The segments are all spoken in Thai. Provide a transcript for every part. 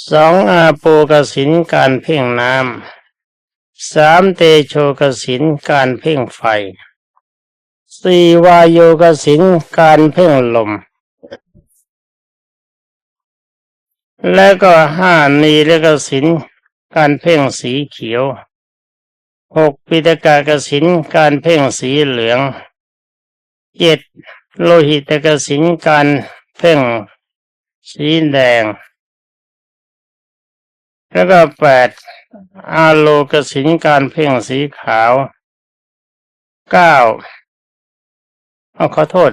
สองอาโปกสินการเพ่งน้ำสามเตโชกสินการเพ่งไฟสี่วายโยกสินการเพ่งลม และก็ห้านีและกสินการเพ่งสีเขียวหกปิตกากสินการเพ่งสีเหลืองเจ็ดโลหิตกสินการเพ่งสีแดง แล้วก็แปดอาโลกสินการเพ่งสีขาวเก้าเอาขอโทษ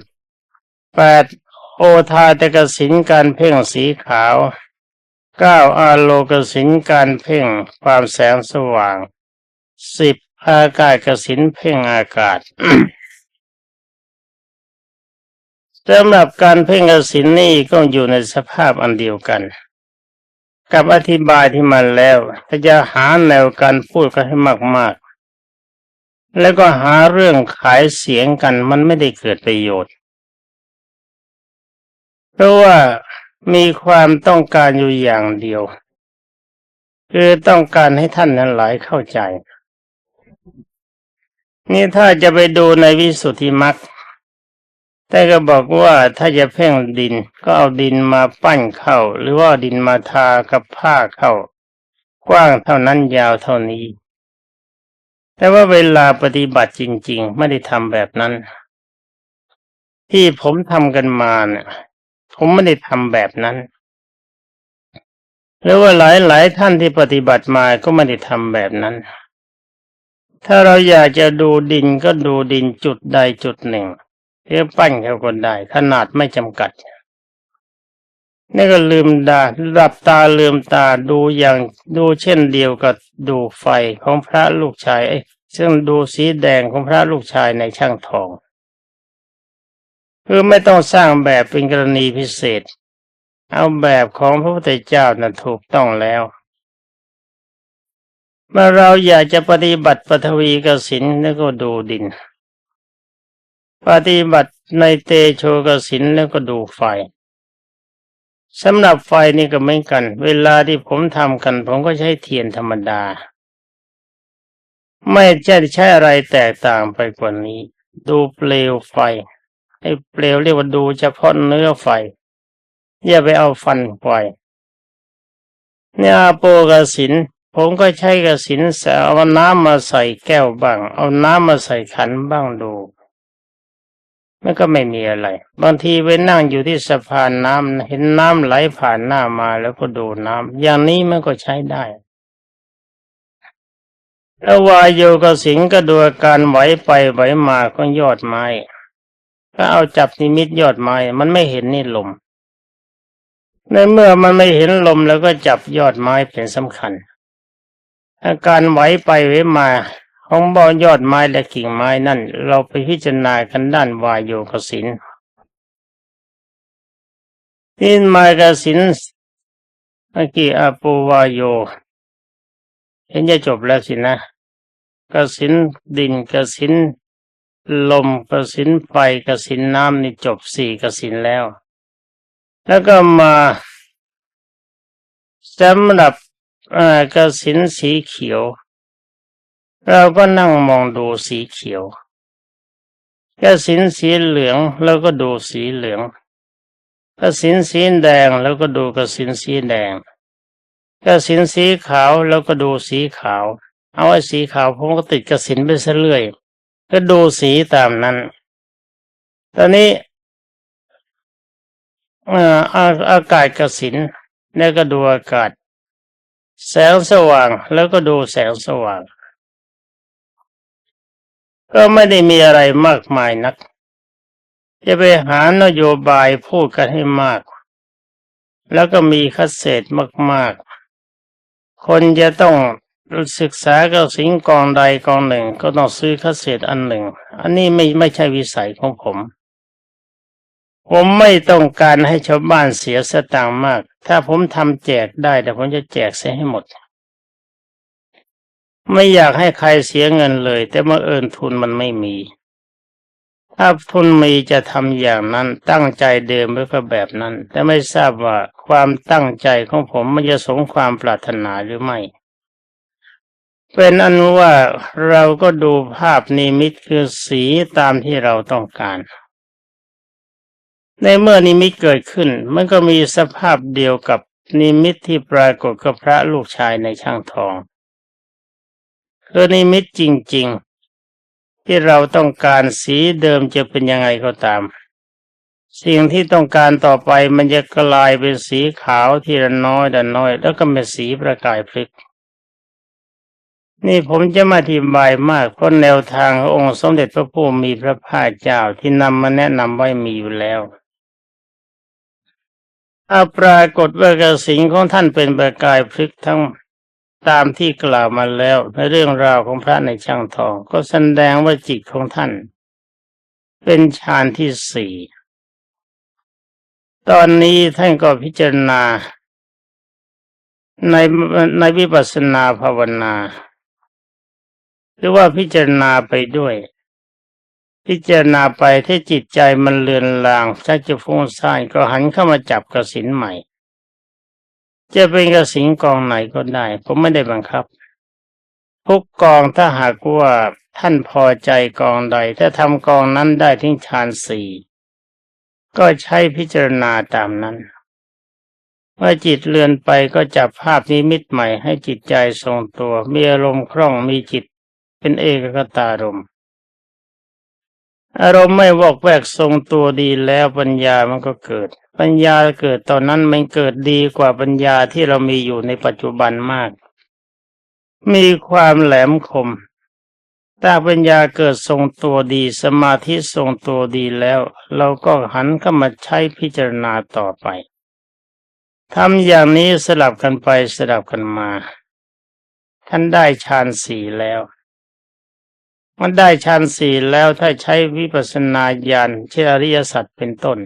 แปดโอทาตกสินการเพ่งสีขาวเก้าอาโลกสินการเพ่งความแสงสว่างสิบอากาศกสินเพ่งอากาศสำหรับการเพ่งกสินนี่ก็อยู่ในสภาพอันเดียวกัน กับอธิบายที่มันแล้วถ้าจะหาแนวการพูดกันให้มากๆ แล้วก็หาเรื่องขายเสียงกันมันไม่ได้เกิดประโยชน์ เพราะว่ามีความต้องการอยู่อย่างเดียว คือต้องการให้ท่านนั้นหลายเข้าใจ นี่ถ้าจะไปดูในวิสุทธิมรรค แต่ก็บอกว่าถ้าจะเพ่งดินก็เอาดินมาปั้นเข้า หรือว่าดินมาทากับผ้าเข้า กว้างเท่านั้นยาวเท่านี้ แต่ว่าเวลาปฏิบัติจริง ๆ ไม่ได้ทำแบบนั้น ที่ผมทำกันมาเนี่ยผมไม่ได้ทำแบบนั้นหรือว่าหลายๆท่านที่ปฏิบัติมาก็ไม่ได้ทำแบบนั้น ถ้าเราอยากจะดูดินก็ดูดินจุดใดจุดหนึ่ง เรียปั้นเขาก็ได้ ขนาดไม่จำกัด นี่ก็ลืมดาหลับตาลืมตาดูอย่างดูเช่นเดียวกับดูไฟของพระลูกชายไอ้ซึ่งดูสีแดงของพระลูกชายในช่างทองคือไม่ต้องสร้างแบบเป็นกรณีพิเศษ เอาแบบของพระพุทธเจ้านั้นถูกต้องแล้วเมื่อเราอยากจะปฏิบัติปฐวีกสินแล้วก็ดูดิน ปฏิบัติในเตโชกสินแล้วก็ดูไฟสำหรับไฟนี่ก็เหมือนกัน เวลาที่ผมทำกัน ผมก็ใช้เทียนธรรมดา ไม่ใช่ใช้อะไรแตกต่างไปกว่านี้ ดูเปลวไฟไอ้เปลวเรียกว่าดูเฉพาะเนื้อไฟ อย่าไปเอาฟันไฟเนี่ยโปกสินผมก็ใช้กสินแสเอาน้ำมาใส่แก้วบ้าง เอาน้ำมาใส่ขันบ้างดู มันก็ไม่มีอะไร บางทีไปนั่งอยู่ที่สะพานน้ำเห็นน้ำไหลผ่านหน้ามาแล้วก็ดูน้ำอย่างนี้มันก็ใช้ได้แล้ววายโยกสิงก็ดูการไหวไปไหวมาก็ยอดไม้ก็เอาจับนิมิตยอดไม้ มันไม่เห็นนี่ลม ในเมื่อมันไม่เห็นลมแล้วก็จับยอดไม้เป็นสำคัญอาการไหวไปไหวมา ของบอยอดไม้และกิ่งไม้นั่น เราไปพิจารณากันด้านวายโยกสินนี่มายกสินเมื่อกี้อาปูวายโย เห็นจะจบแล้วสินะกสินดินกสินลมกสินไฟกสินน้ำนี่จบสี่กสินแล้ว แล้วก็มาสำหรับกสินสีเขียว เราก็นั่งมองดูสีเขียวกสินสีเหลืองแล้วก็ดูสีเหลืองกสินสีแดงแล้วก็ดูกสินสีแดงกสินสีขาวแล้วก็ดูสีขาว เอาไอ้สีขาวผมก็ติดกสินไปเรื่อยก็ดูสีตามนั้น ตอนนี้อาอากาศกสินแล้วก็ดูอากาศ แสงสว่างแล้วก็ดูแสงสว่าง ก็ไม่ได้มีอะไรมากมายนัก จะไปหานโยบายพูดกันให้มาก แล้วก็มีคัดเศษมากๆ คนจะต้องศึกษากับสิ่งกองใดกองหนึ่ง ก็ต้องซื้อคัดเศษอันหนึ่ง อันนี้ไม่ไม่ใช่วิสัยของผม ผมไม่ต้องการให้ชาวบ้านเสียสตางค์มาก ถ้าผมทำแจกได้แต่ผมจะแจกเสียให้หมด ไม่อยากให้ใครเสียเงินเลย แต่เมื่อเอิญทุนมันไม่มี ถ้าทุนมีจะทำอย่างนั้นตั้งใจเดิมไว้ก็แบบนั้น แต่ไม่ทราบว่าความตั้งใจของผมมันจะสมความปรารถนาหรือไม่เป็นอันว่าเราก็ดูภาพนิมิตคือสีตามที่เราต้องการ ในเมื่อนิมิตเกิดขึ้น มันก็มีสภาพเดียวกับนิมิตที่ปรากฏกับพระลูกชายในช่างทอง คือนิมิตจริง ๆ ที่เราต้องการสีเดิมจะเป็นยังไงก็ตาม สิ่งที่ต้องการต่อไปมันจะกลายเป็นสีขาวทีละน้อยแต่น้อย แล้วก็เป็นสีประกายพลิกนี่ผมจะมาอธิบายมากเพราะแนวทางขององค์สมเด็จพระผู้มีพระภาคเจ้าที่นำมาแนะนำไว้มีอยู่แล้วอาปรากฏว่ากระสิงของท่านเป็นประกายพลิกทั้ง ตามที่กล่าวมาแล้วในเรื่องราวของพระในช่างทอง ก็แสดงว่าจิตของท่าน เป็นฌานที่สี่ตอนนี้ท่านก็พิจารณา ในในวิปัสสนาภาวนา หรือว่าพิจารณาไปด้วย พิจารณาไปถ้าจิตใจมันเลือนลางชักจะฟุ้งซ่านก็หันเข้ามาจับกระสินใหม่ จะเป็นกระสินกองไหนก็ได้ ผมไม่ได้บังคับ ทุกกองถ้าหากว่าท่านพอใจกองใด ถ้าทำกองนั้นได้ทิ้งฌานสี่ก็ใช้พิจารณาตามนั้นเมื่อจิตเลือนไปก็จับภาพนิมิตใหม่ให้จิตใจทรงตัว มีอารมณ์คล่องมีจิตเป็นเอกคตารมณ์ อารมณ์ไม่วอกแวกทรงตัวดีแล้วปัญญามันก็เกิด ปัญญาเกิดตอนนั้นมันเกิดดีกว่าปัญญาที่เรามีอยู่ในปัจจุบันมาก มีความแหลมคมถ้าปัญญาเกิดทรงตัวดีสมาธิทรงตัวดีแล้ว เราก็หันเข้ามาใช้พิจารณาต่อไปทำอย่างนี้สลับกันไปสลับกันมา ท่านได้ฌานสี่แล้ว มันได้ฌานสี่แล้วถ้าใช้วิปัสสนาญาณเช่นอริยสัจเป็นต้น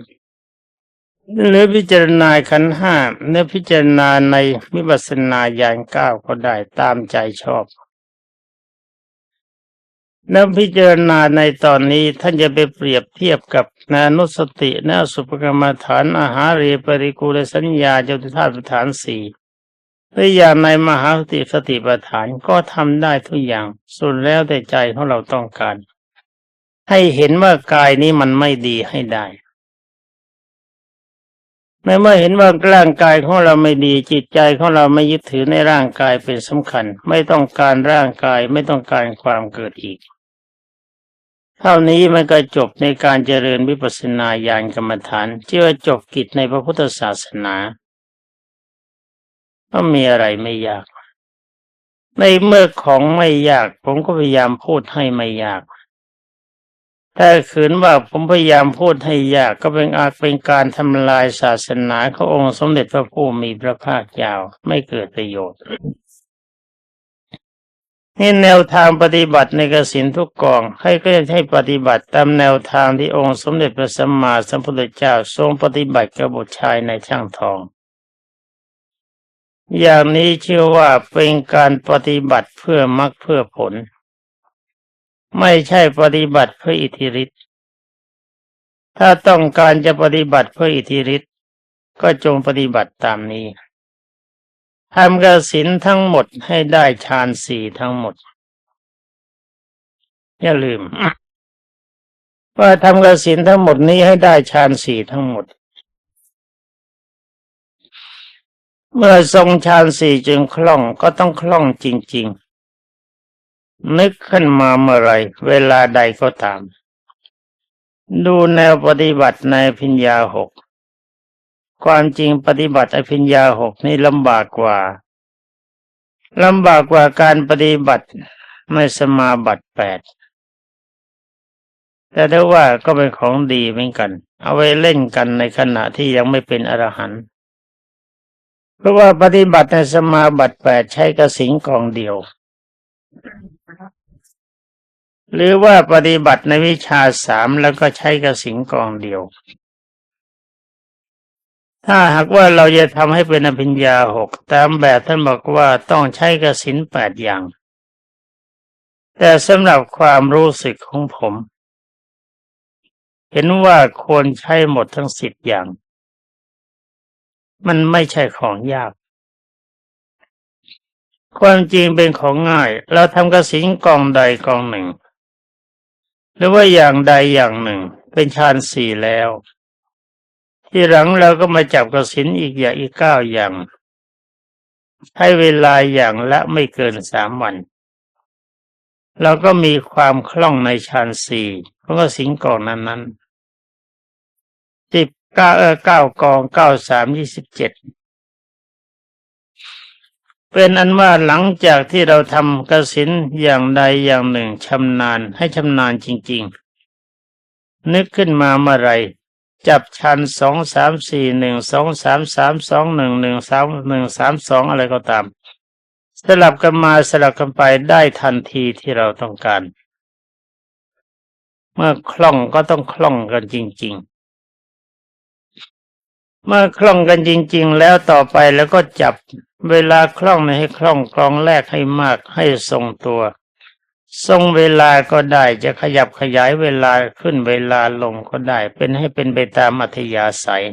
หรือพิจารณาขันห้าเนื้อพิจารณาในวิปัสสนาญาณเก้าก็ได้ตามใจชอบนักพิจารณาในตอนนี้ท่านจะไปเปรียบเทียบกับนานุสตินาสุปกรรมฐานอาหารเรปริกูลสัญญาเจตุธาตุฐานสี่ หรืออย่างในมหาสติสติปัฏฐานก็ทำได้ทุกอย่างสุดแล้วแต่ใจของเราต้องการ ให้เห็นว่ากายนี้มันไม่ดีให้ได้ในเมื่อเห็นว่าร่างกายของเราไม่ดีจิตใจของเราไม่ยึดถือในร่างกายเป็นสำคัญ ไม่ต้องการร่างกายไม่ต้องการความเกิดอีก เท่านี้มันก็จบในการเจริญวิปัสสนาญาณกรรมฐานเชื่อจบกิจในพระพุทธศาสนา ก็มีอะไรไม่ยาก ในเมื่อของไม่ยาก ผมก็พยายามพูดให้ไม่ยาก ถ้าขืนว่าผมพยายามพูดให้ยากก็เป็นอาจเป็นการทำลายศาสนาขององค์สมเด็จพระผู้มีพระภาคยาวไม่เกิดประโยชน์นี่แนวทางปฏิบัติในกสินทุกกองให้ก็จะให้ปฏิบัติตามแนวทางที่องค์สมเด็จพระสัมมาสัมพุทธเจ้าทรงปฏิบัติกับบุตรชายในช่างทอง อย่างนี้เชื่อว่าเป็นการปฏิบัติเพื่อมรรคเพื่อผล ไม่ใช่ปฏิบัติเพื่ออิทธิฤทธิ์ถ้าต้องการจะปฏิบัติเพื่ออิทธิฤทธิ์ก็จงปฏิบัติตามนี้ทำกสินทั้งหมดให้ได้ฌานสี่ทั้งหมด อย่าลืมว่าทำกสินทั้งหมดนี้ให้ได้ฌานสี่ทั้งหมด เมื่อทรงฌานสี่จึงคล่องก็ต้องคล่องจริง ๆ นึกขึ้นมาเมื่อไรเวลาใดก็ตาม ดูแนวปฏิบัติในพิญญาหกความจริงปฏิบัติอภิญญาหกนี่ลำบากกว่าลำบากกว่าการปฏิบัติไม่สมาบัติแปดแต่ถ้าว่าก็เป็นของดีเหมือนกัน เอาไว้เล่นกันในขณะที่ยังไม่เป็นอรหันต์ เพราะว่าปฏิบัติในสมาบัติแปดใช้กระสิงกองเดียว หรือว่าปฏิบัติในวิชาสามแล้วก็ใช้กระสิงกองเดียว ถ้าหากว่าเราจะทำให้เป็นอภิญญาหกตามแบบท่านบอกว่าต้องใช้กระสินแปดอย่าง แต่สำหรับความรู้สึกของผม เห็นว่าควรใช้หมดทั้งสิบอย่าง มันไม่ใช่ของยาก ความจริงเป็นของง่าย เราทำกระสินกองใดกองหนึ่ง หรือว่าอย่างใดอย่างหนึ่ง เป็นฌานสี่แล้ว ที่หลังเราก็มาจับกระสินอีกอย่างอีกเก้าอย่าง ให้เวลาอย่างละไม่เกินสามวันเราก็มีความคล่องในฌานสี่เพราะว่าสิงกองนั้นนั้น เก้าเออเก้ากองเก้าสามยี่สิบเจ็ดเป็นอันว่าหลังจากที่เราทำกสินอย่างใดอย่างหนึ่งชำนาญให้ชำนาญจริง ๆ นึกขึ้นมาเมื่อไรจับชันสองสามสี่หนึ่งสองสามสามสองหนึ่งหนึ่งสามหนึ่งสามสองอะไรก็ตาม สลับกันมาสลับกันไปได้ทันทีที่เราต้องการ เมื่อคล่องก็ต้องคล่องกันจริง ๆ เมื่อคล่องกันจริง ๆ แล้วต่อไปแล้วก็จับเวลาคล่องในให้คล่องกลองแรกให้มากให้ทรงตัว ทรงเวลาก็ได้จะขยับขยายเวลาขึ้นเวลาลงก็ได้ เป็นให้เป็นไปตามอัธยาศัย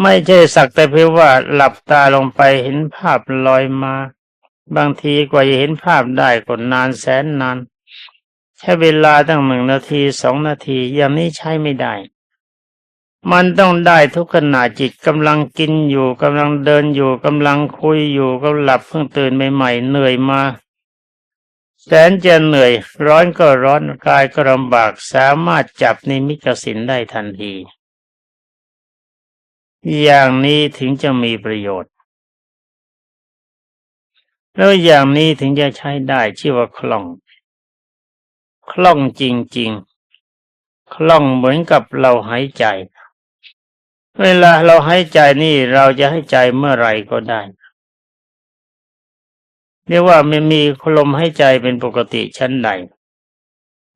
ไม่ใช่สักแต่เพียงว่าหลับตาลงไปเห็นภาพลอยมา บางทีกว่าจะเห็นภาพได้ก็นานแสนนานใช้เวลาตั้งหนึ่งนาทีสองนาทีอย่างนี้ใช้ไม่ได้ มันต้องได้ทุกขณะจิตกำลังกินอยู่กำลังเดินอยู่กำลังคุยอยู่ก็หลับเพิ่งตื่นใหม่ๆเหนื่อยมาแสนจะเหนื่อยร้อนก็ร้อนกายก็ลำบากสามารถจับนิมิตสินได้ทันที อย่างนี้ถึงจะมีประโยชน์ แล้วอย่างนี้ถึงจะใช้ได้ชื่อว่าคล่อง คล่องจริง ๆ คล่องเหมือนกับเราหายใจ เวลาเราใหายใจนี่เราจะให้ใจเมื่อไรก็ได้เรียกว่าไม่มีลมให้ใจเป็นปกติชั้นใด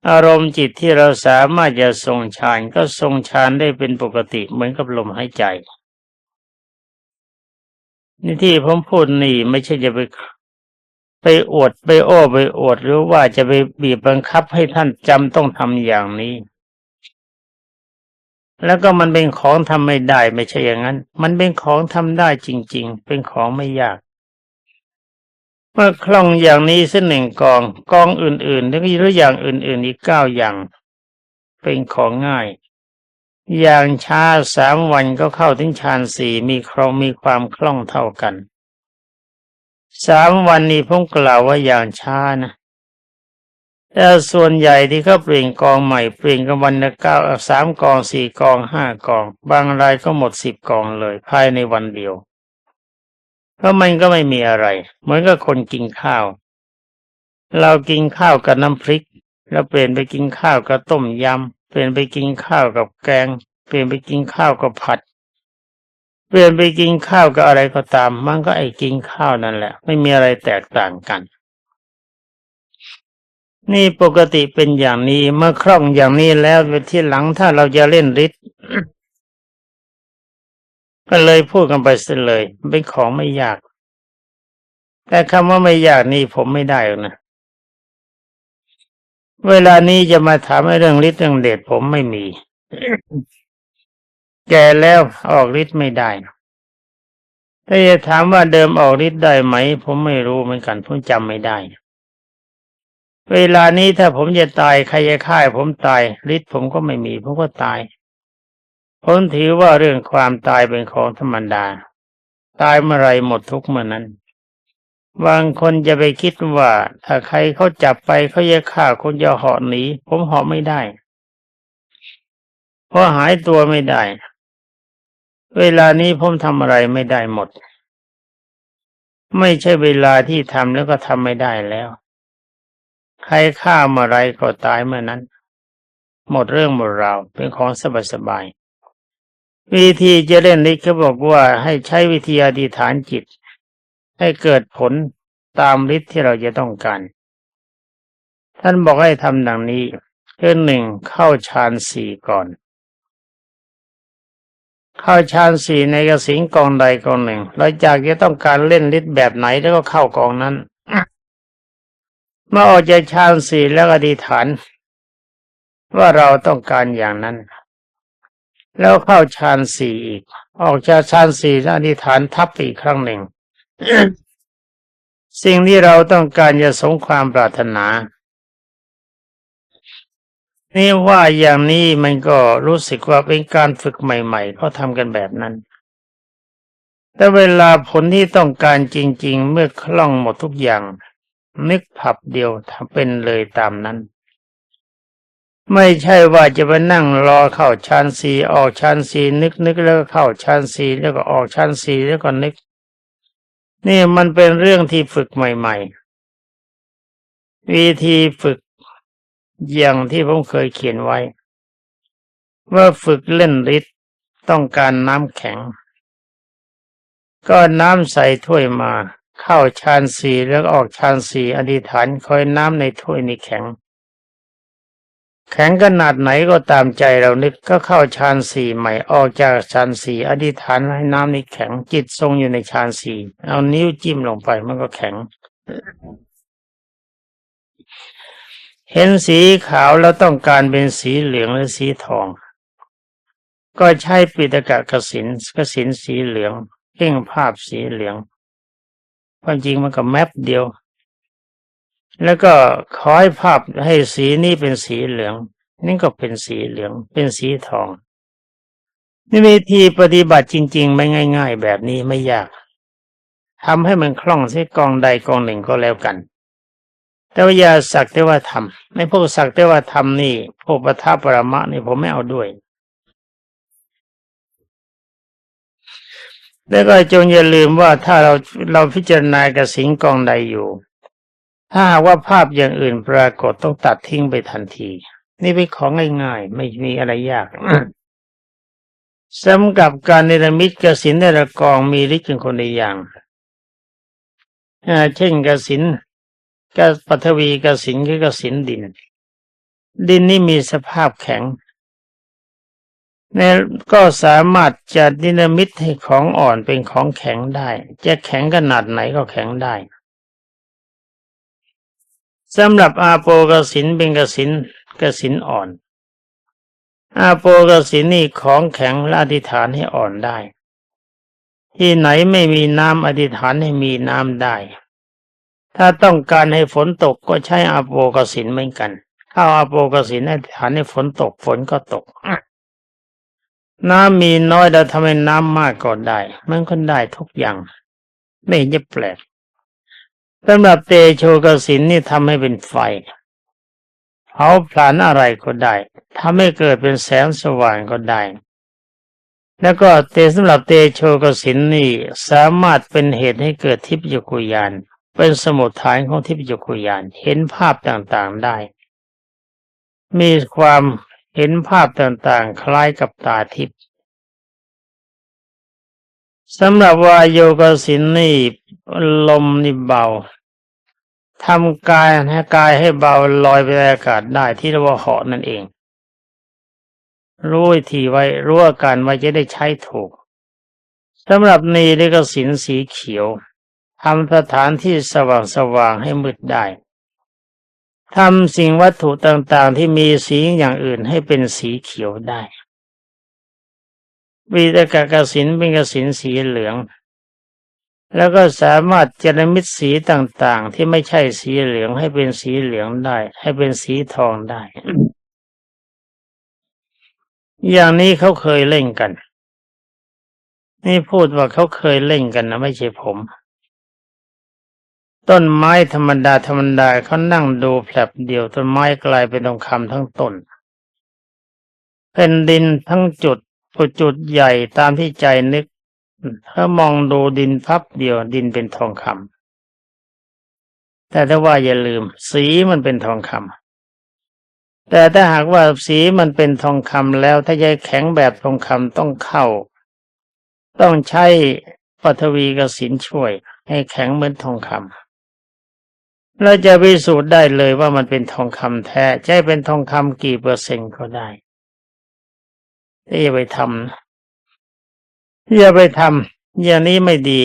อารมณ์จิตที่เราสามารถจะทรงฌานก็ทรงฌานได้เป็นปกติเหมือนกับลมหายใจนี่ที่ผมพูดนี่ไม่ใช่จะไปไปอวดไปโอ้ไปอวดหรือว่าจะไปบีบบังคับให้ท่านจำต้องทำอย่างนี้ แล้วก็มันเป็นของทำไม่ได้ไม่ใช่อย่างนั้น มันเป็นของทำได้จริง ๆ เป็นของไม่ยากเมื่อคล่องอย่างนี้เสักหนึ่งกองกองอื่นๆแล้วก็หรืออย่างอื่น ๆ อีกเก้าอย่าง เป็นของง่าย อย่างช้าสามวันก็เข้าถึงฌานสี่มีครองมีความคล่องเท่ากันสามวันนี้ผมกล่าวว่าอย่างช้านะ แต่ส่วนใหญ่ที่เขาเปลี่ยนกองใหม่เปลี่ยนกันวันละเก้าสามกองสี่กองห้ากอง บางรายก็หมดสิบกองเลย ภายในวันเดียว เพราะมันก็ไม่มีอะไร เหมือนกับคนกินข้าว เรากินข้าวกับน้ำพริก แล้วเปลี่ยนไปกินข้าวกับต้มยำเปลี่ยนไปกินข้าวกับแกง เปลี่ยนไปกินข้าวกับผัด เปลี่ยนไปกินข้าวกับอะไรก็ตาม มันก็ไอ้กินข้าวนั่นแหละ ไม่มีอะไรแตกต่างกัน นี่ปกติเป็นอย่างนี้เมื่อคล่องอย่างนี้แล้วที่หลังถ้าเราจะเล่นฤทธิ์ก็เลยพูดกันไปเสียเลยเป็นของไม่ยาก แต่คำว่าไม่ยากนี่ผมไม่ได้หรอกนะเวลานี้จะมาถามเรื่องฤทธิ์เรื่องเดชผมไม่มี แก่แล้วออกฤทธิ์ไม่ได้ถ้าจะถามว่าเดิมออกฤทธิ์ได้ไหม ผมไม่รู้เหมือนกันผมจำไม่ได้ เวลานี้ถ้าผมจะตายใครจะฆ่าผมตายฤทธิ์ผมก็ไม่มีผมก็ตายผมถือว่าเรื่องความตายเป็นของธรรมดา ตายเมื่อไรหมดทุกเมื่อนั้นบางคนจะไปคิดว่า ถ้าใครเขาจับไปเขาจะฆ่าคนจะเหาะหนีผมเหาะไม่ได้ เพราะหายตัวไม่ได้ เวลานี้ผมทำอะไรไม่ได้หมด ไม่ใช่เวลาที่ทำแล้วก็ทำไม่ได้แล้ว ใครฆ่าเมื่อไรก็ตายเมื่อนั้น หมดเรื่องหมดราวเป็นของสบายๆวิธีจะเล่นนี้เขาบอกว่าให้ใช้วิธีอธิษฐานจิต ให้เกิดผลตามฤทธิ์ที่เราจะต้องการ ท่านบอกให้ทำดังนี้คือหนึ่งเข้าฌานสี่ก่อน เข้าฌานสี่ในกระสิงกองใดกองหนึ่งเราจากจะต้องการเล่นฤทธิ์แบบไหนแล้วก็เข้ากองนั้น เมื่อออกจากฌานสี่แล้วอธิษฐาน ว่าเราต้องการอย่างนั้น แล้วเข้าฌานสี่อีก ออกจากฌานสี่แล้วอธิษฐานทับอีกครั้งหนึ่ง สิ่งที่เราต้องการจะสมความปรารถนา นี่ว่าอย่างนี้มันก็รู้สึกว่าเป็นการฝึกใหม่ๆเขาทำกันแบบนั้นแต่เวลาผลที่ต้องการจริง ๆ เมื่อคล่องหมดทุกอย่าง นึกผับเดียวทำเป็นเลยตามนั้น ไม่ใช่ว่าจะไปนั่งรอเข้าฌานสีออกฌานสีนึกนึกแล้วก็เข้าฌานสีแล้วก็ออกฌานสีแล้วก็นึก นี่มันเป็นเรื่องที่ฝึกใหม่ๆ วิธีฝึกอย่างที่ผมเคยเขียนไว้ ว่าฝึกเล่นฤทธิ์ต้องการน้ำแข็ง ก็น้ำใส่ถ้วยมา เข้าฌานสีแล้วออกฌานสีอธิษฐานคอยน้ำในถ้วยนี้แข็ง แข็งขนาดไหนก็ตามใจเรานึกก็เข้าฌานสี่ใหม่ออกจากฌานสี่อธิษฐานให้น้ำนี้แข็ง จิตทรงอยู่ในฌานสี่เอานิ้วจิ้มลงไปมันก็แข็ง เห็นสีขาวแล้วต้องการเป็นสีเหลืองหรือสีทอง ก็ใช้ปิตกะกสินกสินสีเหลืองเพ่งภาพสีเหลือง ความจริงมันก็แมปเดียว แล้วก็ขอให้ภาพให้สีนี้เป็นสีเหลือง นี่ก็เป็นสีเหลือง เป็นสีทอง นี่วิธีปฏิบัติจริง ๆ ไม่ง่าย ๆ แบบนี้ไม่ยากทำให้มันคล่องเสียกองใดกองหนึ่งก็แล้วกันแต่ว่าอย่าสักแต่ว่าทำในพวกสักแต่ว่าทำนี่พวกปทัปรมะนี่ผมไม่เอาด้วย แล้วก็จงอย่าลืมว่าถ้าเราเราพิจารณากระสิงกองใดอยู่ ถ้าหากว่าภาพอย่างอื่นปรากฏต้องตัดทิ้งไปทันที นี่เป็นของง่ายๆ ไม่มีอะไรยากสำหรับการเนรมิตกสินในระกองมีฤทธิ์เป็นคนในอย่างเช่นกสินกปัทวีกสินคือกสินดิน ดินนี่มีสภาพแข็ง เนี่ยก็สามารถจะดินามิตให้ของอ่อนเป็นของแข็งได้ จะแข็งขนาดไหนก็แข็งได้สำหรับอาโปกสินเป็นกสินกสินอ่อน อาโปกสินนี่ของแข็งและอธิษฐานให้อ่อนได้ ที่ไหนไม่มีน้ำอธิษฐานให้มีน้ำได้ ถ้าต้องการให้ฝนตกก็ใช้อาโปกสินเหมือนกันเข้าอาโปกสินอธิษฐานให้ฝนตกฝนก็ตก น้ำมีน้อยแล้วทำให้น้ำมากก็ได้ มันก็ได้ทุกอย่าง ไม่เห็นจะแปลกสำหรับเตโชกสินนี่ทำให้เป็นไฟเผาผลาญอะไรก็ได้ทำให้เกิดเป็นแสงสว่างก็ได้ แล้วก็เตสำหรับเตโชกสินนี่สามารถเป็นเหตุให้เกิดทิพยคุยาน เป็นสมุทฐานของทิพยคุยาน เห็นภาพต่างๆได้ มีความ เห็นภาพต่างๆ คล้ายกับตาทิพย์สำหรับวายโยกสินนี่ลมนี่เบาทำกายให้กายให้เบาลอยไปในอากาศได้ที่เรียกว่าเหาะนั่นเอง รู้วิธีไว้รู้อาการไว้จะได้ใช้ถูกสำหรับนีเรียกสินสีเขียวทำสถานที่สว่างสว่างให้มืดได้ ทำสิ่งวัตถุต่างๆ ที่มีสีอย่างอื่นให้เป็นสีเขียวได้ วีตกะกสินเป็นกสินสีเหลือง แล้วก็สามารถเจรมิตสีต่างๆ ที่ไม่ใช่สีเหลืองให้เป็นสีเหลืองได้ ให้เป็นสีทองได้ อย่างนี้เขาเคยเล่นกัน นี่พูดว่าเขาเคยเล่นกันนะไม่ใช่ผม ต้นไม้ธรรมดาธรรมดาเขานั่งดูแผลบเดียวต้นไม้กลายเป็นทองคำทั้งต้นแผ่นดินทั้งจุดจุดใหญ่ตามที่ใจนึก ถ้ามองดูดินพับเดียวดินเป็นทองคำแต่ถ้าว่าอย่าลืม สีมันเป็นทองคำแต่ถ้าหากว่าสีมันเป็นทองคำแล้วถ้าจะแข็งแบบทองคำต้องเข้า ต้องใช้ปฐวีกสินช่วย ให้แข็งเหมือนทองคำ เราจะพิสูจน์ได้เลยว่ามันเป็นทองคำแท้ใช่เป็นทองคำกี่เปอร์เซ็นต์ก็ได้อย่าไปทำอย่าไปทำอย่างนี้ไม่ดี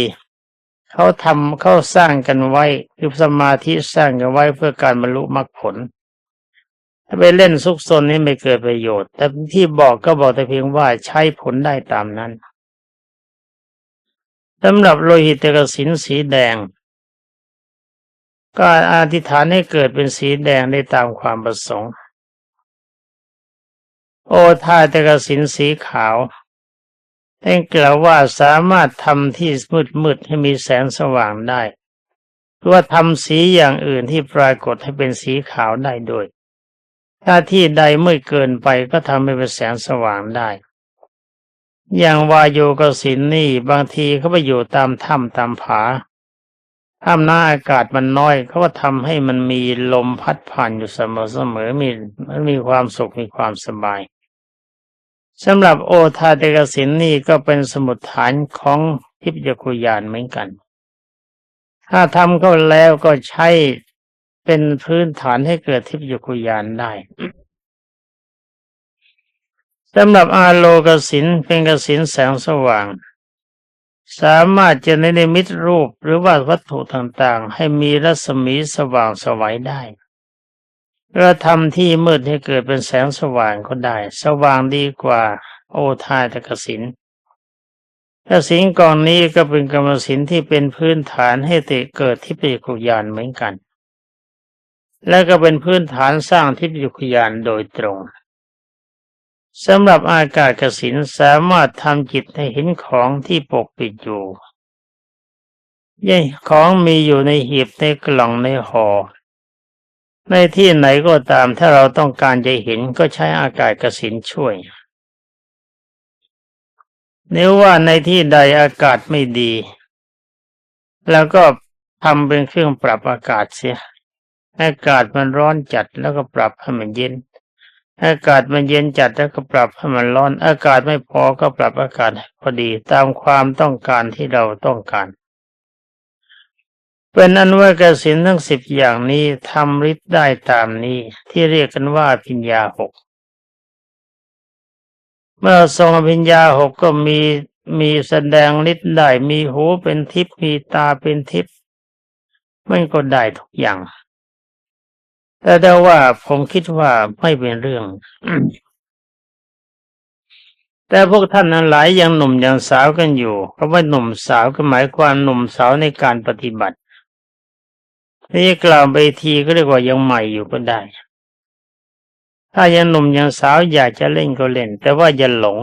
เขาทำเขาสร้างกันไว้คือสมาธิสร้างกันไว้เพื่อการบรรลุมรรคผล ถ้าไปเล่นซุกซนนี่ไม่เกิดประโยชน์ แต่ที่บอกก็บอกแต่เพียงว่าใช้ผลได้ตามนั้นสำหรับโลหิตกสินสีแดง ก็อธิษฐานให้เกิดเป็นสีแดงได้ตามความประสงค์ โอทาตกสินสีขาวท่านกล่าวว่าสามารถทำที่มืดมืดๆให้มีแสงสว่างได้หรือว่าทำสีอย่างอื่นที่ปรากฏให้เป็นสีขาวได้ด้วย ถ้าที่ใดมืดเกินไปก็ทำให้เป็นแสงสว่างได้ อย่างวายโยกสินนี่บางทีเขาไปอยู่ตามถ้ำตามผา ถ้ำหน้าอากาศมันน้อยเขาก็ทำให้มันมีลมพัดผ่านอยู่เสมอเสมอมีมันมีความสุขมีความสบายสำหรับโอทาเตกสินนี่ก็เป็นสมุดฐานของทิพยคุยานเหมือนกัน ถ้าทำก็แล้วก็ใช้เป็นพื้นฐานให้เกิดทิพยคุยานได้สำหรับอาโลกสินเป็นกสินแสงสว่าง สามารถจะในนิมิตรูปหรือว่าวัตถุต่างๆ ให้มีรัศมีสว่างสวัยได้เราทำที่มืดให้เกิดเป็นแสงสว่างก็ได้ สว่างดีกว่า โอทายตกสินกสินกองนี้ก็เป็นกรรมสินที่เป็นพื้นฐานให้เตเกิดที่ปิกุยานเหมือนกัน และก็เป็นพื้นฐานสร้างทิพยุคยานโดยตรง สำหรับอากาศกสินสามารถทำจิตให้เห็นของที่ปกปิดอยู่ย่ของมีอยู่ในหีบในกล่องในห่อในที่ไหนก็ตามถ้าเราต้องการจะเห็นก็ใช้อากาศกสินช่วย nếu ว่าในที่ใดอากาศไม่ดี แล้วก็ทำเป็นเครื่องปรับอากาศเสีย อากาศมันร้อนจัดแล้วก็ปรับให้มันเย็น อากาศมันเย็นจัดแล้วก็ปรับให้มันร้อน อากาศไม่พอก็ปรับอากาศพอดีตามความต้องการที่เราต้องการ เป็นอันว่ากสินทั้งสิบอย่างนี้ทำฤทธิ์ได้ตามนี้ที่เรียกกันว่าพิญญาหกเมื่อทรงอภิญญาหกก็มีมีแสดงฤทธิ์ได้มีหูเป็นทิพย์มีตาเป็นทิพย์มันก็ได้ทุกอย่าง แต่ได้ว่าผมคิดว่าไม่เป็นเรื่อง แต่พวกท่านนั้นหลายยังหนุ่มยังสาวกันอยู่เพราะว่าหนุ่มสาวก็หมายความหนุ่มสาวในการปฏิบัตินี่กล่าวไปทีก็เรียกว่ายังใหม่อยู่ก็ได้ ถ้ายังหนุ่มยังสาวอยากจะเล่นก็เล่น แต่ว่าอย่าหลง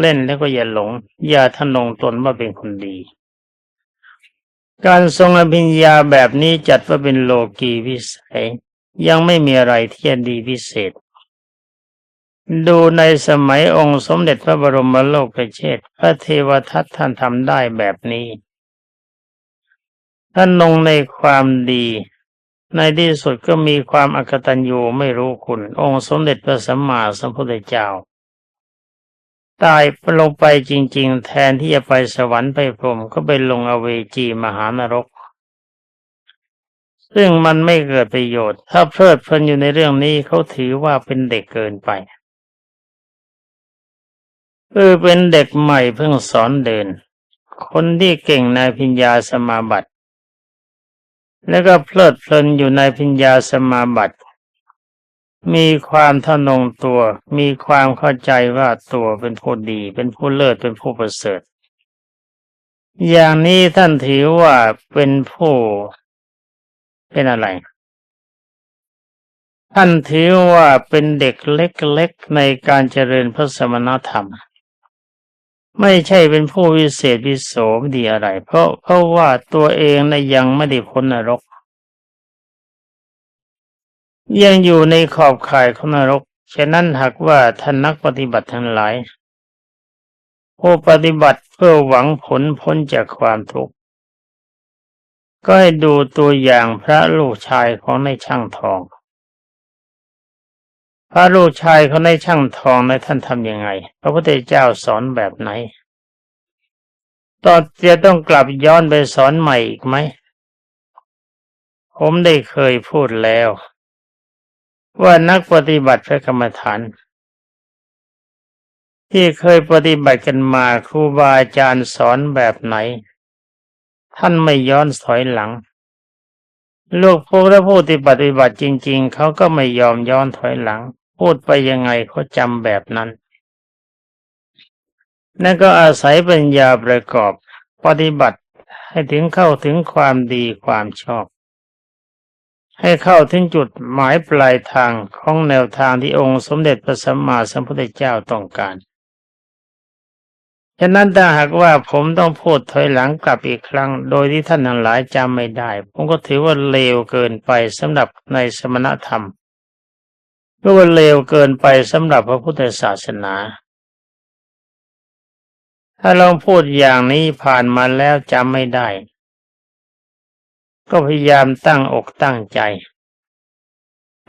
เล่นแล้วก็อย่าหลง อย่าทะนงตนว่าเป็นคนดี การทรงอภิญญาแบบนี้จัดว่าเป็นโลกีวิสัย ยังไม่มีอะไรที่จะดีพิเศษ ดูในสมัยองค์สมเด็จพระบรมโลกเชษพระเทวทัตท่านทำได้แบบนี้ ท่านลงในความดี ในที่สุดก็มีความอักตัญญูไม่รู้คุณ องค์สมเด็จพระสัมมาสัมพุทธเจ้าตายลงไปจริง ๆ แทนที่จะไปสวรรค์ไปพรหมก็ไปลงอเวจีมหานรก ซึ่งมันไม่เกิดประโยชน์ ถ้าเพลิดเพลินอยู่ในเรื่องนี้เขาถือว่าเป็นเด็กเกินไปเออเป็นเด็กใหม่เพิ่งสอนเดิน คนที่เก่งในพิญญาสมาบัติ แล้วก็เพลิดเพลินอยู่ในพิญญาสมาบัติ มีความทนงตัว มีความเข้าใจว่าตัวเป็นผู้ดี เป็นผู้เลิศเป็นผู้ประเสริฐ อย่างนี้ท่านถือว่าเป็นผู้ เป็นอะไร ท่านถือว่าเป็นเด็กเล็กๆในการเจริญพระสมณธรรม ไม่ใช่เป็นผู้วิเศษวิโสดีอะไร เพราะเพราะว่าตัวเองนะยังไม่ได้พ้นนรก ยังอยู่ในขอบข่ายของนรก ฉะนั้นหากว่าท่านนักปฏิบัติทั้งหลายผู้ปฏิบัติเพื่อหวังผลพ้นจากความทุกข์ ก็ให้ดูตัวอย่างพระลูกชายของในช่างทอง พระลูกชายเขาในช่างทองในท่านทำยังไง พระพุทธเจ้าสอนแบบไหนตอนจะต้องกลับย้อนไปสอนใหม่อีกไหม ผมได้เคยพูดแล้ว ว่านักปฏิบัติพระกรรมฐาน ที่เคยปฏิบัติกันมาครูบาอาจารย์สอนแบบไหน ท่านไม่ย้อนถอยหลัง ลูกพวกและผู้ที่ปฏิบัติจริง ๆ เขาก็ไม่ยอมย้อนถอยหลัง พูดไปยังไงเขาจำแบบนั้น นั่นก็อาศัยปัญญาประกอบปฏิบัติให้ถึงเข้าถึงความดีความชอบ ให้เข้าถึงจุดหมายปลายทางของแนวทางที่องค์สมเด็จพระสัมมาสัมพุทธเจ้าต้องการ ฉะนั้นถ้าหากว่าผมต้องพูดถอยหลังกลับอีกครั้ง โดยที่ท่านทั้งหลายจำไม่ได้ ผมก็ถือว่าเลวเกินไปสำหรับในสมณธรรมหรือว่าเลวเกินไปสำหรับพระพุทธศาสนา ถ้าลองพูดอย่างนี้ผ่านมาแล้วจำไม่ได้ ก็พยายามตั้งอกตั้งใจ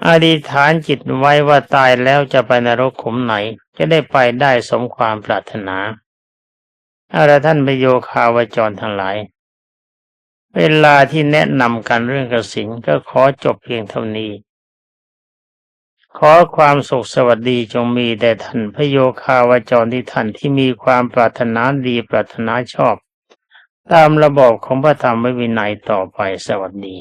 อธิษฐานจิตไว้ว่าตายแล้วจะไปนรกขุมไหน จะได้ไปได้สมความปรารถนา อาละท่านประโยคาวจรทั้งหลาย เวลาที่แนะนำกันเรื่องกสินก็ขอจบเพียงเท่านี้ ขอความสุขสวัสดีจงมีแด่ท่านพระโยคาวจรที่ท่านที่มีความปรารถนาดีปรารถนาชอบ ตามระบอบของพระธรรมวินัยต่อไปสวัสดี